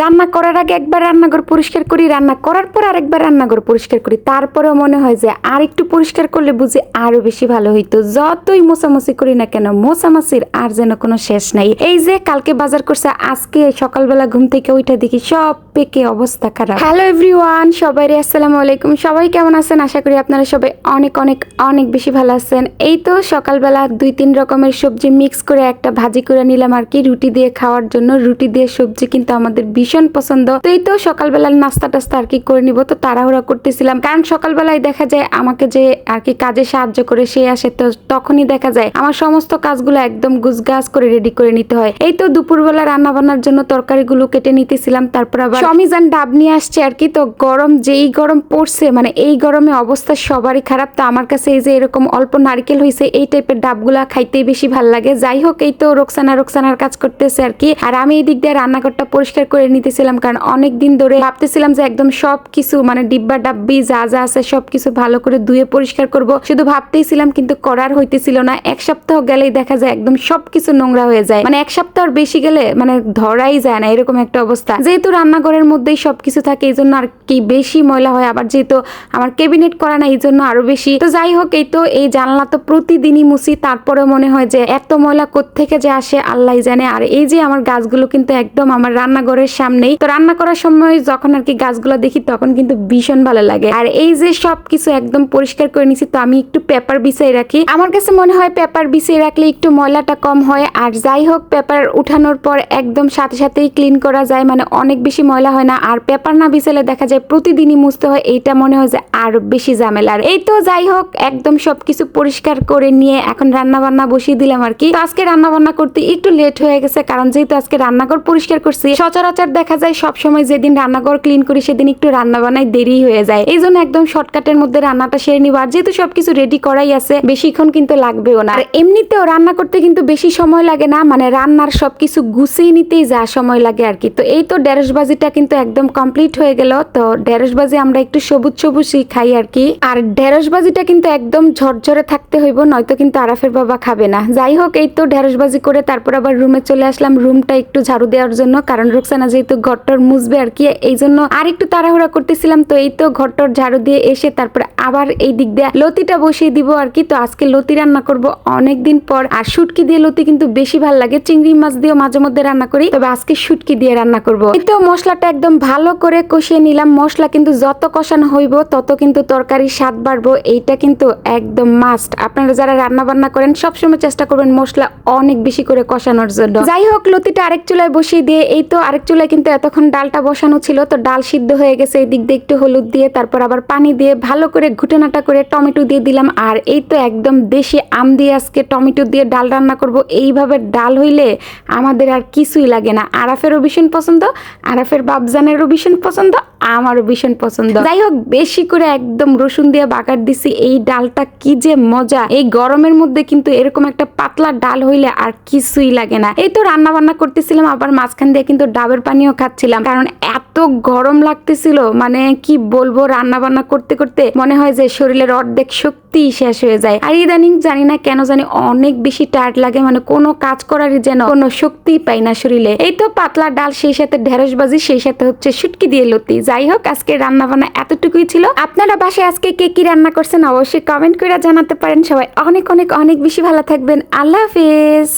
রান্না করার আগে একবার রান্নাঘর পরিষ্কার করি, রান্না করার পর আরেকবার রান্নাঘর পরিষ্কার করি। তারপরেও মনে হয় যে আর একটু পরিষ্কার করলে বুঝি আরও বেশি ভালো হইতো। যতই মোছামুছি করি না কেন, মোছামাছির আর যেন কোনো শেষ নাই। এই যে কালকে বাজার করছে, আজকে সকালবেলা ঘুম থেকে ওইটা দেখি সব পেকে অবস্থা খারাপ। হ্যালো এভরিওয়ান সবাই আসসালামু আলাইকুম। সবাই কেমন আছেন? আশা করি আপনারা সবাই অনেক অনেক অনেক বেশি ভালো আছেন। এই তো সকালবেলা দুই, তিন রকমের সবজি মিক্স করে একটা ভাজি করে নিলাম আর কি, রুটি দিয়ে খাওয়ার জন্য। রুটি দিয়ে সবজি কিন্তু আমাদের ভীষণ পছন্দ। তো এই তো সকালবেলার নাস্তা টাস্তা আর কি করে নিব। তো তাড়াহুড়া করতেছিলাম, কারণ সকালবেলায় দেখা যায় আমাকে যে আর কি কাজে সাহায্য করে সে আসে, তো তখনই দেখা যায় আমার সমস্ত কাজগুলো একদম গুছগাছ করে রেডি করে নিতে হয়। এই তো দুপুরবেলা রান্না বান্নার জন্য তরকারিগুলো কেটে নিতেছিলাম, তারপর আবার সমিজান ডাব নিয়ে আসছে আর কি। তো গরম, যেই গরম পড়ছে মানে এই গরমে অবস্থা সবারই খারাপ। তো আমার কাছে এই যে এরকম অল্প নারকেল হয়েছে এই টাইপের ডাবগুলা খাইতেই বেশি ভালো লাগে। যাই হোক, এই তো রোকসানা, রোকসানার কাজ করতেছে আর কি। আর আমি এই দিক দিয়ে রান্নাঘরটা পরিষ্কার করে নিতেছিলাম, কারণ অনেক দিন ধরে ভাবতেছিলাম যে একদম সব কিছু মানে ডিব্বা ডাব্বি যা যা আছে সব কিছু ভালো করে ধুয়ে পরিষ্কার করব। শুধু ভাবতেইছিলাম কিন্তু করার হইতেছিল না। এক সপ্তাহ গেলেই দেখা যায় একদম সবকিছু নোংরা হয়ে যায়। মানে এক সপ্তাহ বেশি গেলে মানে ধরাই যায় না, এরকম একটা অবস্থা। যেহেতু রান্নাঘরের মধ্যেই সবকিছু থাকে এই জন্য আর কি বেশি ময়লা হয়। আবার যেহেতু আমার ক্যাবিনেট করা না এই জন্য আরও বেশি। তো যাই হোক, এই তো এই জানলা তো প্রতিদিনই মুছি। তারপরে মনে হয় যে এত ময়লা কোত্থেকে যে আসে আল্লাহ জানে। আর এই যে আমার গাছগুলো কিন্তু একদম আমার রান্নাঘরের সামনেই। তো রান্না করার সময় যখন আর কি গাছগুলো দেখি, তখন কিন্তু ভীষণ ভালো লাগে। আর এই যে সব কিছু একদম পরিষ্কার করে নিছি, তো আমি একটু পেপার বিছাই রাখি। আমার কাছে মনে হয় পেপার বিছিয়ে রাখলে একটু ময়লাটা কম হয়। আর যাই হোক, পেপার উঠানোর পর একদম সাথে সাথেই ক্লিন করা যায়। মানে অনেক বেশি ময়লা হয় না, আর পেপার না বিছালে দেখা যায় প্রতিদিনই মুছতে হয়। এইটা মনে হয় যে আরও বেশি ঝামেলার এই তো যাই হোক, একদম সবকিছু পরিষ্কার করে নিয়ে এখন রান্না বান্না বসিয়ে দিলাম আর কি। আজকে রান্না বান্না করতে একটু লেট হয়ে গেছে, কারণ যেহেতু আজকে রান্নাঘর পরিষ্কার করছি, সচরাচর দেখা যায় সব সময় যেদিন রান্নাঘর ক্লিন করি, সেদিন একটু রান্না বান্নায় দেরি হয়ে যায়। এই জন্য একদম শর্টকাটের মধ্যে রান্নাটা সেরে নিব। আর যেহেতু সবকিছু রেডি করাই আছে, বেশিক্ষণ কিন্তু লাগবেও না। আর এমনিতেও রান্না করতে কিন্তু বেশি সময় লাগে না মানে রান্নার সবকিছু গুছিয়ে নিতেই যা সময় লাগে আর কি। তো এই তো ঢেঁড়স বাজিটা কিন্তু একদম কমপ্লিট হয়ে গেল। তো ঢেঁড়স বাজি আমরা একটু সবুজ সবুজই খাই আর কি। আর ঢেঁড়স বাজিটা কিন্তু একদম ঝরঝরে থাকতে হইব, নয়তো কিন্তু আরাফের বাবা খাবে না। যাই হোক, এই তো ঢেঁড়স বাজি করে তারপর আবার রুমে চলে আসলাম। রুমটা একটু ঝাড়ু দেওয়ার জন্য, কারণ রুকসানা যেহেতু ঘরটর মুছবে আর কি, এই জন্য আর একটু তাড়াহুড়া করতেছিলাম। তো এই তো ঘরটর ঝাড়ু দিয়ে এসে তারপরে আবার এই দিক দিয়ে লতিটা বসিয়ে দিব আর কি। তো আজকে লতি রান্না করব অনেক দিন পর, আর শুটকি দিয়ে লতি কিন্তু বেশি ভালো লাগে। চিংড়ি মাছ দিয়েও মাঝে মধ্যে রান্না করি, তবে আজকে শুটকি দিয়ে রান্না করব। এই তো মশলাটা একদম ভালো করে কষিয়ে নিলাম। মশলা কিন্তু যত কষানো হইব, তত কিন্তু তরকারির স্বাদ বাড়বো। এইটা কিন্তু একদম মাস্ট আপনারা যারা রান্না বান্না করেন, সবসময় চেষ্টা করবেন মশলা অনেক বেশি করে কষানোর জন্য। যাই হোক, লতিটা আরেক চুলায় বসিয়ে দিয়ে, এই তো আরেক চুলায় কিন্তু এতক্ষণ ডালটা বসানো ছিল, তো ডাল সিদ্ধ হয়ে গেছে। এই দিক দিয়ে একটু হলুদ দিয়ে, তারপর আবার পানি দিয়ে ভালো করে ঘুটনাটা করে টমেটো দিয়ে দিলাম। আর এই তো একদম দেশি আম দিয়ে আজকে টমেটো দিয়ে ডাল রান্না করব। এইভাবে ডাল হইলে আমাদের আর কিছুই লাগে না। আরাফেরও ভীষণ পছন্দ, আরাফের বাবজানেরও ভীষণ পছন্দ। আমারও ভীষণ পছন্দ। যাই হোক, বেশি করে একদম রসুন দিয়ে বাগার দিছি। এই ডালটা কি যে মজা। এই গরমের মধ্যে কিন্তু এরকম একটা পাতলা ডাল হইলে আর কিছুই লাগে না। এই তো রান্না বান্না করতেছিলাম, আবার মাঝখান দিয়ে কিন্তু ডাবের পানিও খাচ্ছিলাম। কারণ এত গরম লাগতেছিল মানে কি বলব রান্না বান্না করতে করতে মনে হয় যে শরীরের অর্ধেক শক্তি শেষ হয়ে যায়। আর ইদানিং জানি না কেন জানি অনেক বেশি টায়ার্ড লাগে মানে কোনো কাজ করারই যেন কোনো শক্তি পাই না শরীরে। এই তো পাতলা ডাল, সেই সাথে ঢেঁড়স বাজি সেই সাথে হচ্ছে শুটকি দিয়ে লতি। যাই হোক আজকে রান্না বান্না এতটুকুই ছিল। আপনারা বাসায় আজকে কে কি রান্না করছেন অবশ্যই কমেন্ট করে জানাতে পারেন। সবাই অনেক অনেক অনেক বেশি ভালো থাকবেন। আল্লাহ হাফেজ।